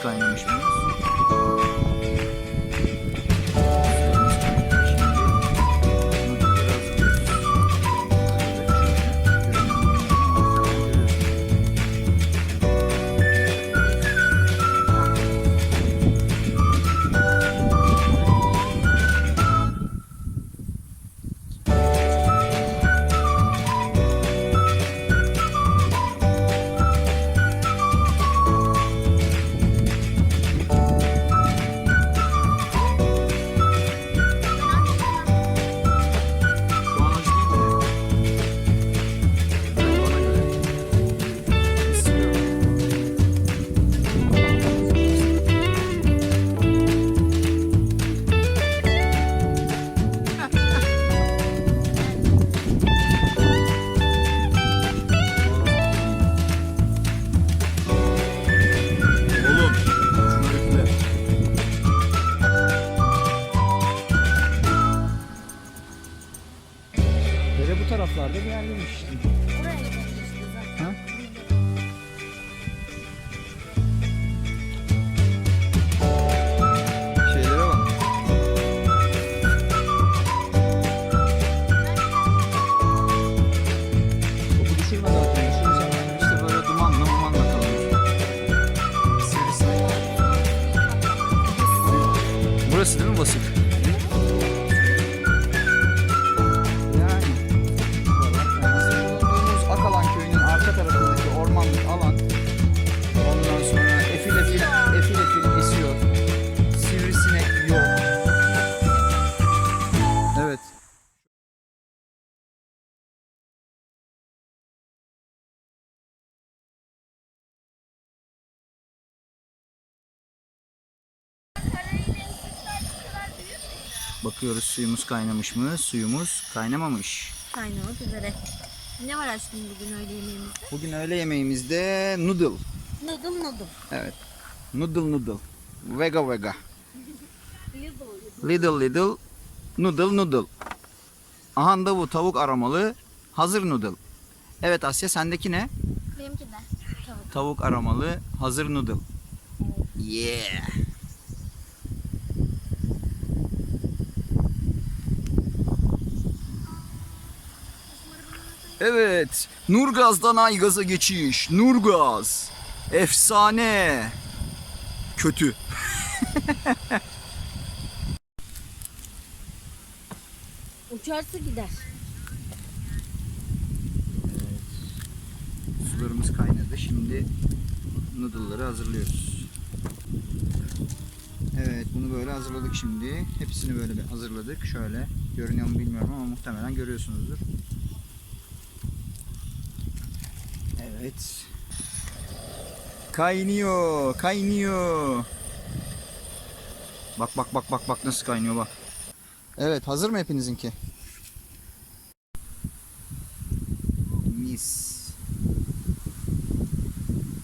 Suyumuz kaynamış Bakıyoruz suyumuz kaynamış mı? Suyumuz kaynamamış. Kaynamak üzere. Ne var aşkım bugün öğle yemeğimizde? Bugün öğle yemeğimizde noodle. Noodle noodle. Evet. Noodle noodle. Vega vega. Little. Little little noodle noodle. Aha da bu tavuk aromalı hazır noodle. Evet Asya sendeki ne? Benimki de. Tavuk. Tavuk aromalı hazır noodle. Yeah. Evet. Nurgaz'dan Aygaz'a geçiş. Nurgaz. Efsane. Kötü. Uçarsa gider. Sularımız kaynadı. Şimdi noodle'ları hazırlıyoruz. Evet bunu böyle hazırladık şimdi. Hepsini böyle bir hazırladık. Şöyle görünüyor mu bilmiyorum ama muhtemelen görüyorsunuzdur. Evet. Kaynıyor, kaynıyor. Bak bak bak bak bak nasıl kaynıyor bak. Evet hazır mı hepinizinki? Mis.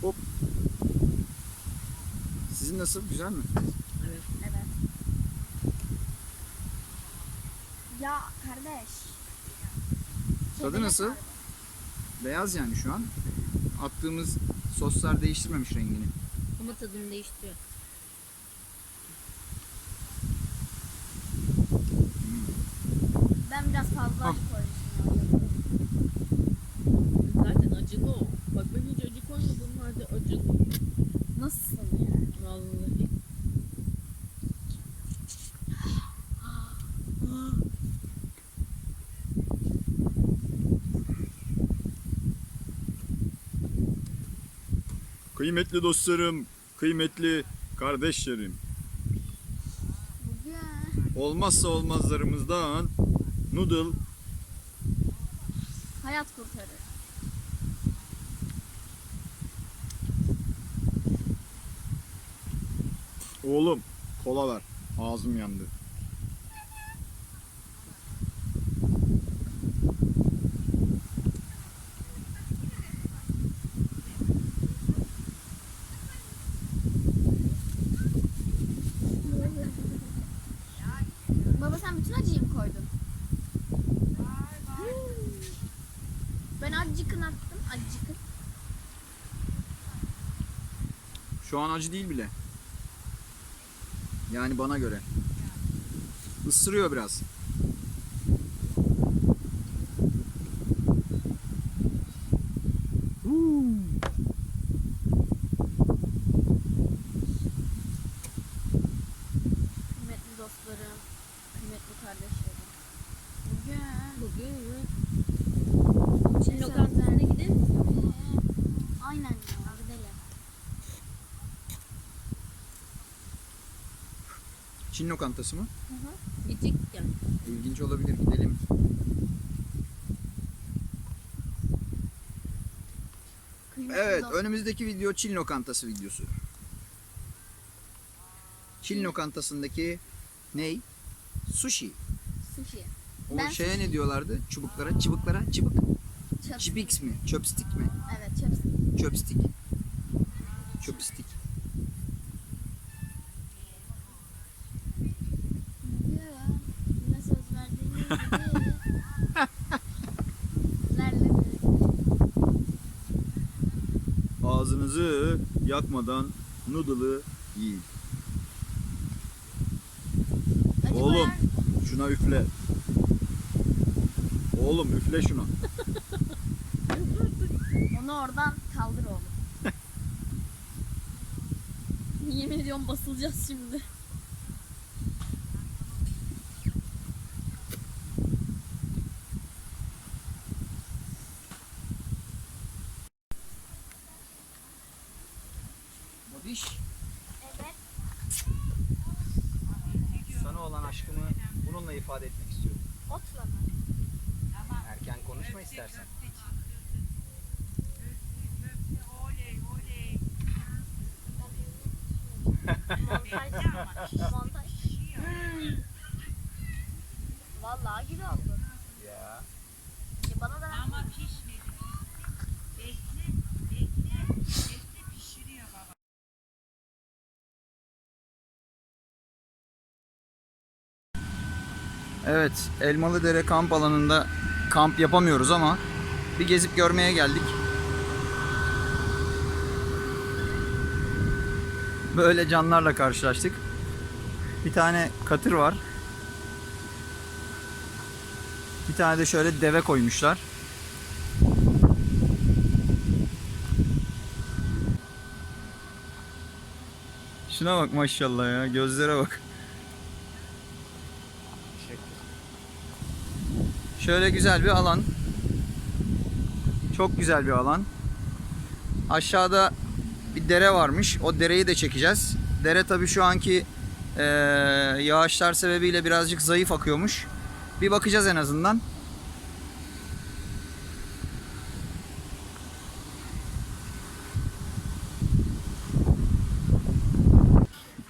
Hop. Sizin nasıl? Güzel mi? Evet. Ya kardeş. Tadı nasıl? Beyaz yani şu an. Attığımız soslar değiştirmemiş rengini. Ama tadını değiştiriyor. Ben biraz fazla Ah. acı koymuşum. Zaten acılı o. Bak ben hiç acı koymadım halde acılı. Nasıl yani? Vallahi. Kıymetli dostlarım, kıymetli kardeşlerim. Olmazsa olmazlarımızdan noodle hayat kurtarır. oğlum kola ver. Ağzım yandı. Acıkın. Şu an acı değil bile. Yani bana göre. Isırıyor biraz. Lokantası mı? Gidecek yani. İlginç olabilir. Gidelim. Kıymetli Evet, dost- önümüzdeki video Çin lokantası videosu. Çin lokantasındaki ney? Sushi. Sushi. O Ben şeye sushi. ne diyorlardı? Çubuklara, çubuklara, çubuk. Çöp. Çibix mi? Chopstick mi? Evet, çöp. Chopstick. Chopstick. Ya, Ne söz verdiğiniz gibi. Nerede? Ağzınızı yakmadan noodle'ı yiyin. Oğlum şuna üfle. Oğlum üfle şuna. Onu oradan kaldır oğlum. Yemin ediyorum basılacağız şimdi. Vallahi güzel oldu. Ya. E bana da Ama pişmedi. Bekle, bekle, bekle pişiriyor baba. Evet, Elmalıdere kamp alanında kamp yapamıyoruz ama bir gezip görmeye geldik. Böyle canlarla karşılaştık. Bir tane katır var. Bir tane de şöyle deve koymuşlar. Şuna bak maşallah ya, gözlere bak. Şöyle güzel bir alan. Çok güzel bir alan. Aşağıda bir dere varmış. O dereyi de çekeceğiz. Dere tabii şu anki eee, yağışlar sebebiyle birazcık zayıf akıyormuş. Bir bakacağız en azından.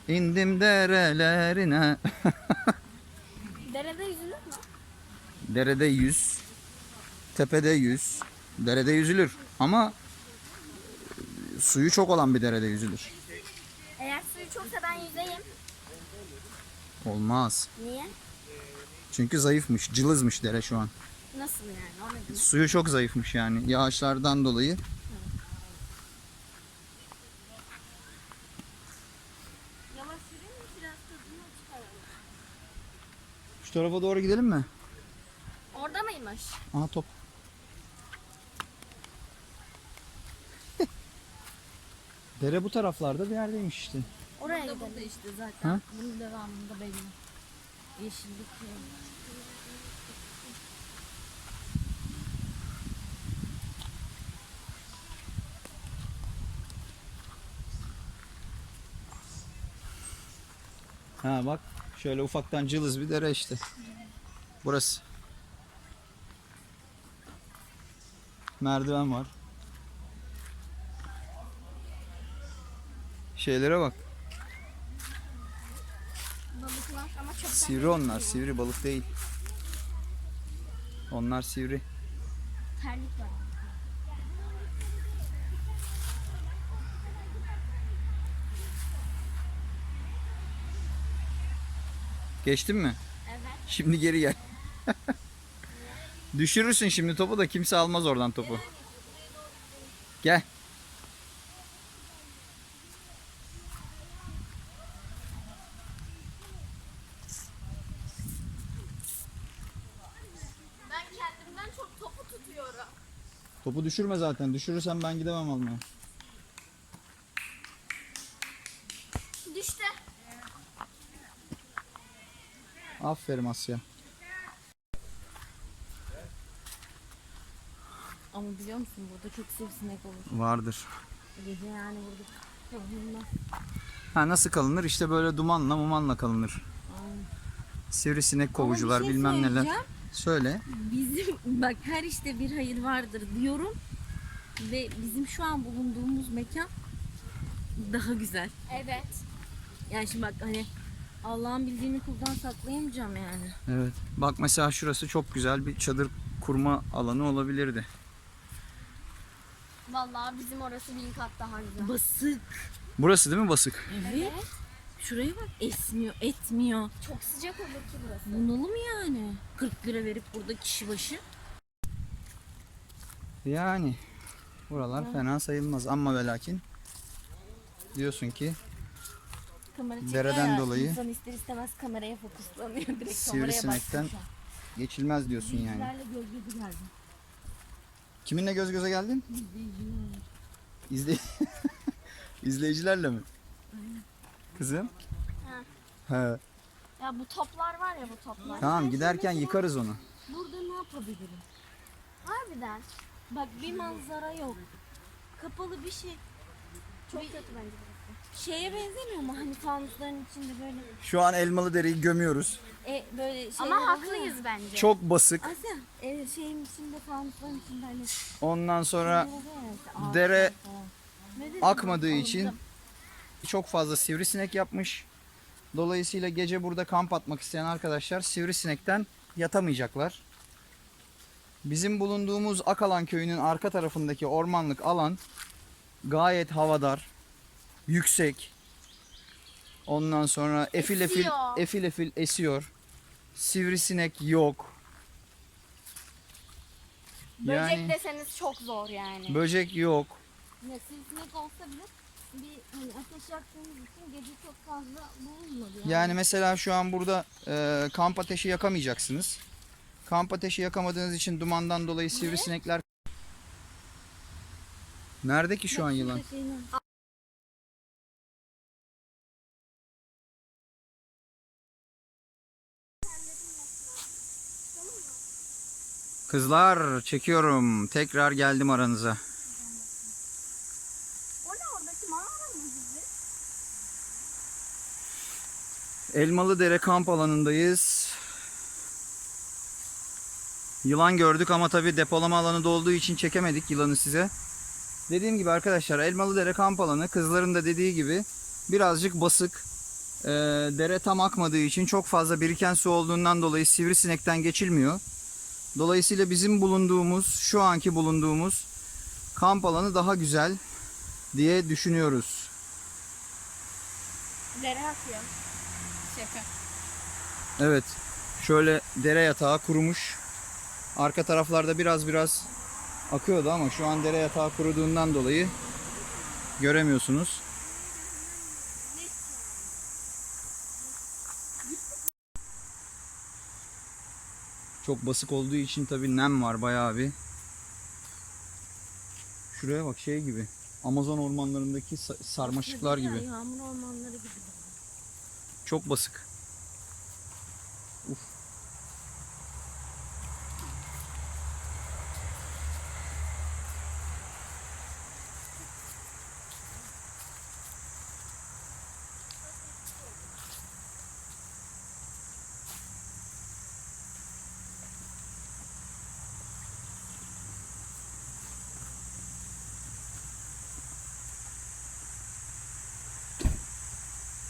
İndim derelerine. derede yüzülür mü? Derede 100, tepede 100. Derede yüzülür ama suyu çok olan bir derede yüzülür. Eğer suyu çoksa ben yüzeyim. Olmaz. Niye? Çünkü zayıfmış, cılızmış dere şu an. Nasıl yani? Demek? Suyu çok zayıfmış yani yağışlardan dolayı. Yavaş yürüyeyim mi? Biraz tadını çıkaralım. Şu tarafa doğru gidelim mi? Orada mıymış? Aha top. Dere bu taraflarda bir yerdeymiş işte. Oraya Burada gidelim. burada işte zaten. Ha? Bunun devamında belli. Yeşillik. Ha bak şöyle ufaktan cılız bir dere işte. Burası. Merdiven var. Şeylere bak. Balıklar ama çok Sivri onlar. Sivri balık değil. Onlar sivri. terlik var. Geçtin mi? Evet. Şimdi geri gel. Düşürürsün şimdi topu da kimse almaz oradan topu. Gel. Topu düşürme zaten. Düşürürsen ben gidemem almaya. Düştü. Aferin Asya. Ama biliyor musun burada çok sivrisinek olur. Vardır. Gece yani burada kalınmaz. Ha nasıl kalınır? İşte böyle dumanla mumanla kalınır. Sivrisinek kovucular şey bilmem neler. Söyle. Bizim bak her işte bir hayır vardır diyorum. Ve bizim şu an bulunduğumuz mekan daha güzel. Evet. Yani şimdi bak hani Allah'ın bildiğini kuldan saklayamayacağım yani. Evet. Bak mesela şurası çok güzel bir çadır kurma alanı olabilirdi. Vallahi bizim orası bin kat daha güzel. Basık. Burası değil mi basık? Evet. Şuraya bak esmiyor, etmiyor. Çok sıcak olur ki burası. Bunalım yani. 40 lira verip burada kişi başı. Yani buralar fena sayılmaz ama ve lakin diyorsun ki Kamera Dereden ya, dolayı İnsan ister istemez kameraya fokuslanıyor. Direkt Sivrisinekten kameraya bakıyor. geçilmez diyorsun yani. Bizlerle. Kiminle göz göze geldin? İzley İzleyicilerle mi? Kızım? He. Ya bu toplar var ya bu toplar. Tamam giderken yıkarız onu. Burada ne yapabilirim? Harbiden. Bak bir manzara yok. Kapalı bir şey. Çok kötü bence burası. Şeye benzemiyor mu? Hani fanusların içinde böyle Şu an elmalı dereyi gömüyoruz. e, böyle şeyler Ama haklıyız bence. Çok basık. Asya e, şeyin içinde fanusların içinde hani Ondan sonra oluyor ya işte, ağaçlar dere falan. Ne dedim? akmadığı Aldım. Çok fazla sivrisinek yapmış. Dolayısıyla gece burada kamp atmak isteyen arkadaşlar sivrisinekten yatamayacaklar. Bizim bulunduğumuz Akalan köyünün arka tarafındaki ormanlık alan gayet havadar, yüksek. Ondan sonra efil efil Esiyor. efil efil esiyor. Sivrisinek yok. Böcek Yani deseniz çok zor yani. böcek yok. Ya sivrisinek olsa bile bir hani ateş yaktığımız için gece çok fazla bulunmadı yani. Yani mesela şu an burada e, kamp ateşi yakamayacaksınız. Kamp ateşi yakamadığınız için dumandan dolayı sivrisinekler... Nerede ki şu an yılan? Kızlar çekiyorum. Tekrar geldim aranıza. O ne oradaki mağara mı bizi? Elmalı Dere kamp alanındayız. Yılan gördük ama tabi depolama alanı da olduğu için çekemedik yılanı size. Dediğim gibi arkadaşlar Elmalı Dere kamp alanı kızların da dediği gibi birazcık basık. Ee, dere tam akmadığı için çok fazla biriken su olduğundan dolayı sivrisinekten geçilmiyor. Dolayısıyla bizim bulunduğumuz, şu anki bulunduğumuz kamp alanı daha güzel diye düşünüyoruz. Dere akıyor. Şaka. Evet. Şöyle dere yatağı kurumuş. Arka taraflarda biraz biraz akıyordu ama şu an dere yatağı kuruduğundan dolayı göremiyorsunuz. Çok basık olduğu için tabi nem var bayağı bir. Şuraya bak şey gibi. Amazon ormanlarındaki sa- sarmaşıklar gibi. Yağmur ormanları gibi. Çok basık. Uf.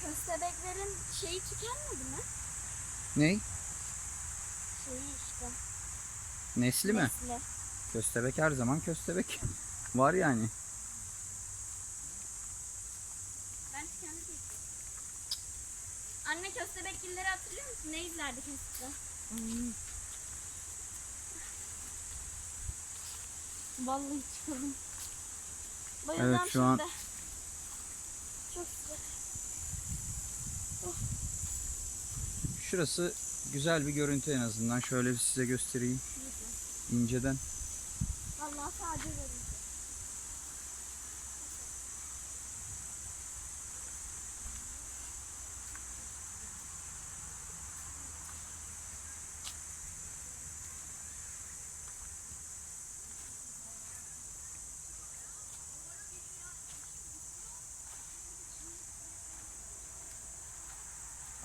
Köstebeklerin şeyi tükenmedi mi? Ney? Şeyi işte. Nesli mi? Nesli. Köstebek her zaman köstebek. Var yani. Ben tükendi. Anne köstebekgilleri hatırlıyor musun? Ne izlerdik eskiden? Vallahi çıkalım. Bayılacağım Evet, şu an- şimdi. Çok Şurası güzel bir görüntü en azından. Şöyle bir size göstereyim. İnceden. Allah sadece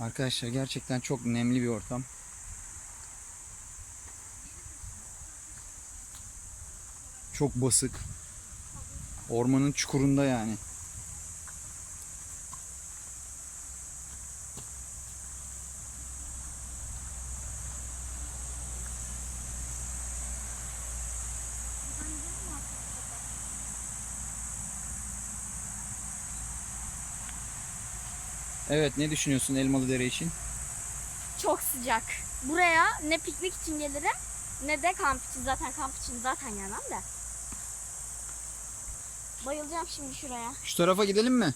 Arkadaşlar gerçekten çok nemli bir ortam. Çok basık. Ormanın çukurunda yani. Evet ne düşünüyorsun Elmalı Dere için? Çok sıcak. Buraya ne piknik için gelirim ne de kamp için. Zaten kamp için zaten gelmem de. Bayılacağım şimdi şuraya. Şu tarafa gidelim mi?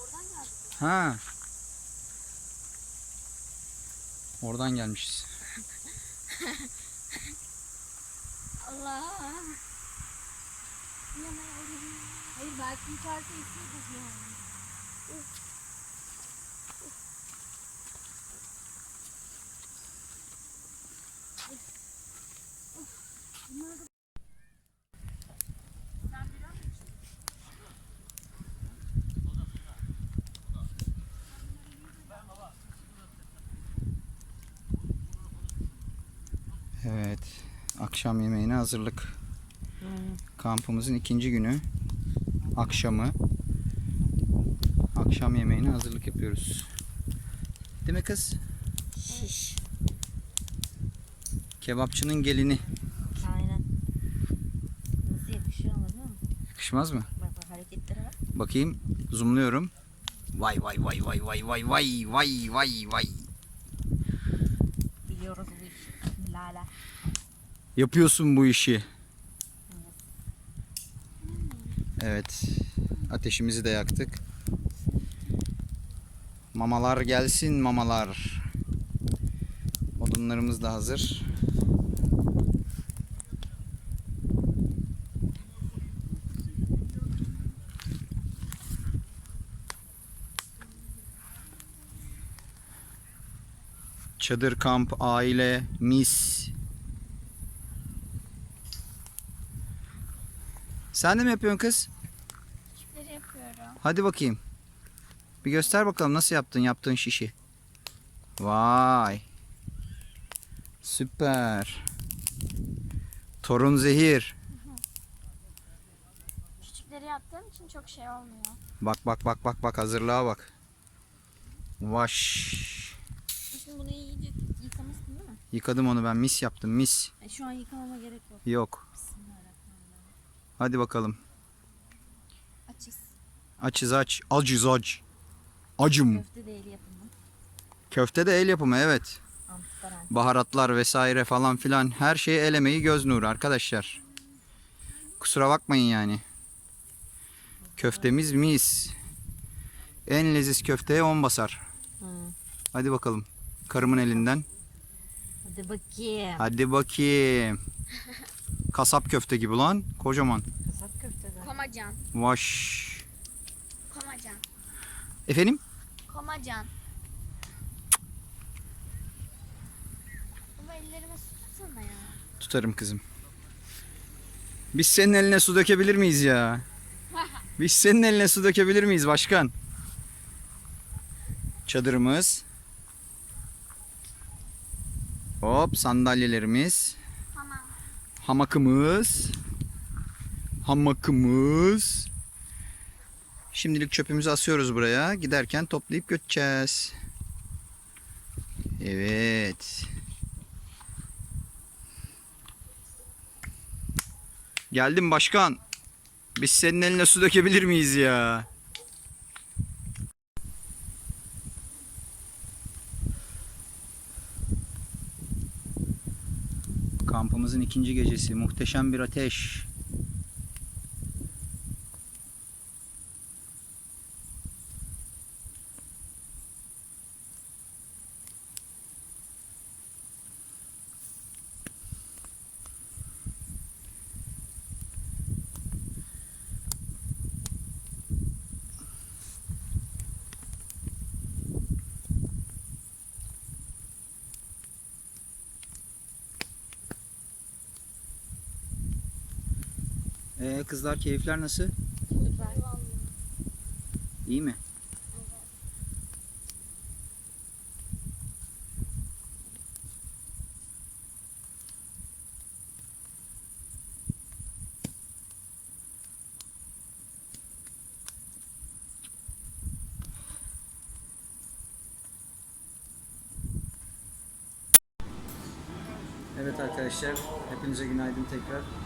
Oradan geldim. Ha. Oradan gelmişiz. Allah. Hayır belki yukarıda istiyoruz yani. Evet. Akşam yemeğine hazırlık. Kampımızın ikinci günü. Akşamı. Akşam yemeğine hazırlık yapıyoruz. Değil mi kız? Şiş. Kebapçının gelini. Aynen. Nasıl yakışıyor ama değil mi? Yakışmaz mı? Bak bak hareketlere bak. Bakayım. Zoomluyorum. Vay vay vay vay vay vay vay vay vay vay. Biliyoruz bu işi. Lala. Yapıyorsun bu işi. Evet. Ateşimizi de yaktık. Mamalar gelsin mamalar. Odunlarımız da hazır. Çadır kamp, aile, mis. Sen de mi yapıyorsun kız? Küçükleri yapıyorum. Hadi bakayım. Bir göster bakalım nasıl yaptın yaptığın şişi. Vay. Süper. Torun zehir. Küçükleri yaptığım için çok şey olmuyor. Bak bak bak bak bak hazırlığa bak. Vaş. Şimdi bunu iyice yıkamışsın değil mi? Yıkadım onu ben mis yaptım mis. E, şu an yıkamama gerek yok. Yok. Hadi bakalım. Açız. Açız aç. Acız aç. Acım. Köfte de el yapımı. Köfte de el yapımı evet. Amsterdam. baharatlar vesaire falan filan her şeyi el emeği göz nuru arkadaşlar. Kusura bakmayın yani. Köftemiz mis. En leziz köfteye 10 basar. Hı. Hadi bakalım. Karımın elinden. Hadi bakayım. Hadi bakayım. Kasap köfte gibi lan. Kocaman. Kasap köfte de. Komacan. Vaş. Komacan. Efendim? Komacan. Ama ellerime su tutsana ya. Tutarım kızım. Biz senin eline su dökebilir miyiz ya? Biz senin eline su dökebilir miyiz başkan? Çadırımız. Hop sandalyelerimiz. Hamakımız. Hamakımız. Şimdilik çöpümüzü asıyoruz buraya. Giderken toplayıp götüreceğiz. Evet. Geldim başkan. Biz senin eline su dökebilir miyiz ya? Kampımızın ikinci gecesi. Muhteşem bir ateş. Ee, kızlar keyifler nasıl? Süper. İyi mi? Evet arkadaşlar, hepinize günaydın tekrar.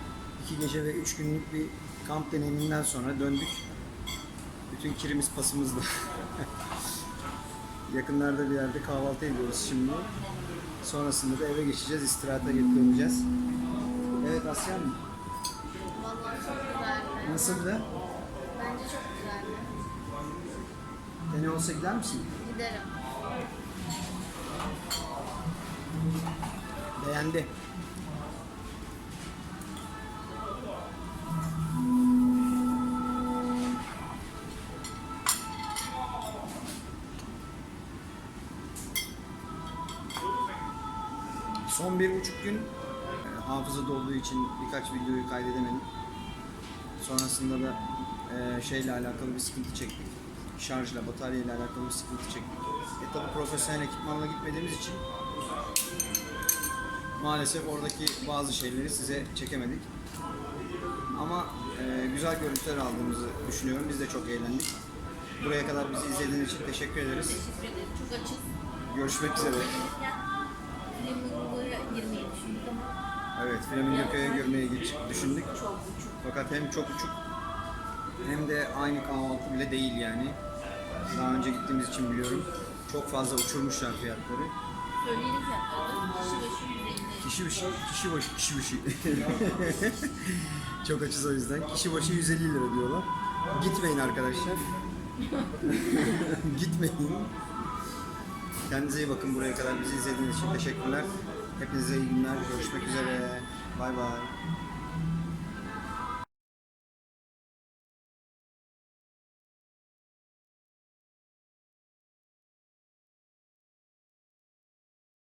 İki gece ve üç günlük bir kamp deneyiminden sonra döndük. Bütün kirimiz pasımızda. Yakınlarda bir yerde kahvaltı ediyoruz şimdi. Sonrasında da eve geçeceğiz, istirahate döneceğiz. Evet Asya mı? Vallahi çok güzeldi. Nasıldı? Bence çok güzeldi. Dene olsa gider misin? Giderim. Beğendi. Son bir buçuk gün e, hafıza dolduğu için birkaç videoyu kaydedemedim. Sonrasında da e, şeyle alakalı bir sıkıntı çektik. Şarjla, bataryayla alakalı bir sıkıntı çektik. E tabi profesyonel ekipmanla gitmediğimiz için maalesef oradaki bazı şeyleri size çekemedik. Ama e, güzel görüntüler aldığımızı düşünüyorum. Biz de çok eğlendik. Buraya kadar bizi izlediğiniz için teşekkür ederiz. Teşekkür ederim. Çok açız. Görüşmek üzere. Evet, Flamingo Köy'e görmeye düşündük. Fakat hem çok uçuk hem de aynı kahvaltı bile değil yani. Daha önce gittiğimiz için biliyorum. Çok fazla uçurmuşlar fiyatları. Söyleyelim fiyatları. Kişi başı 150. Kişi başı, kişi başı, kişi başı. Çok açız o yüzden. Kişi başı 150 lira diyorlar. Gitmeyin arkadaşlar. Gitmeyin. Kendinize iyi bakın buraya kadar bizi izlediğiniz için teşekkürler. Hepinize iyi günler. Görüşmek üzere. Bay bay.